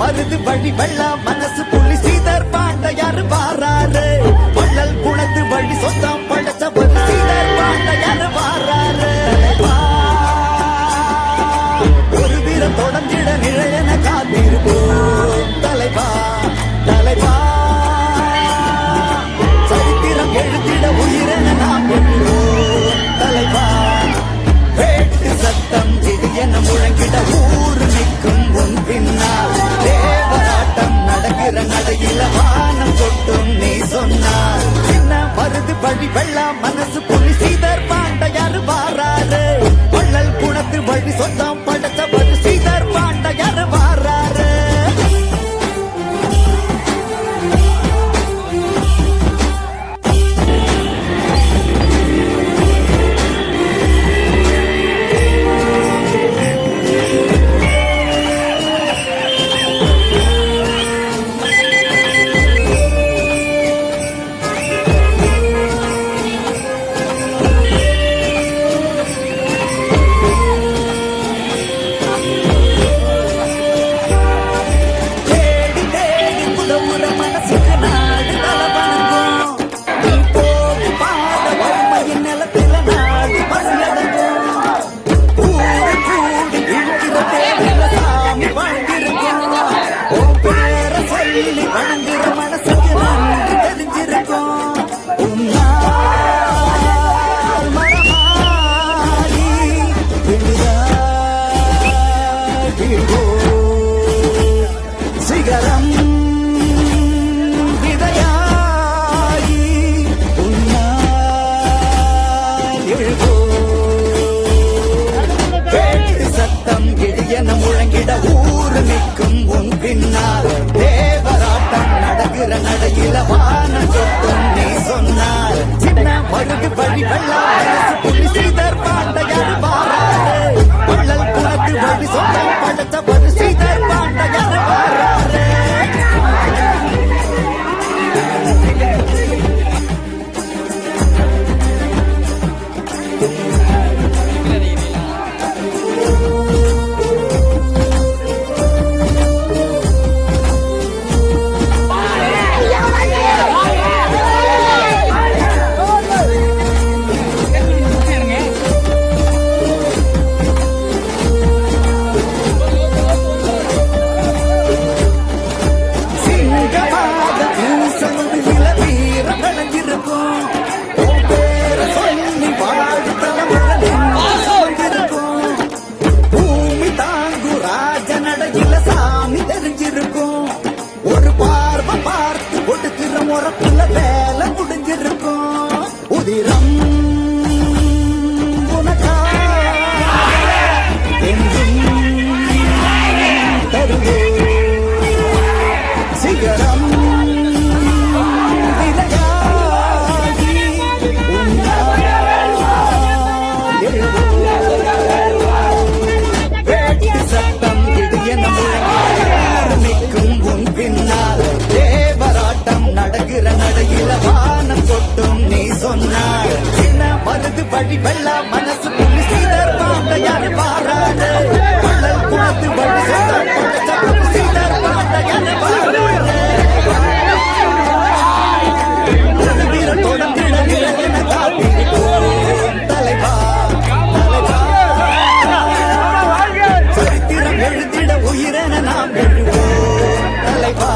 மருது வழி வெள்ளா மன அடுத்த தீர்வோ சிகரம் விதையாகி எழுவோ கேட்டு சத்தம் இடியன முழங்கிட ஊர் நிற்கும் உன் பின்னால். தேவராட்டம் நடக்கிற நடையில வான சொத்தம் நீ சொன்னால். சின்ன வருது பழி வெள்ளா வழி வெள்ள மனசு புள்ளி சீதர் பாண்டையார் பாராடு வள்ளல் குணத்து வழி சீதர் பாண்டையார் பாராடு தலைவா.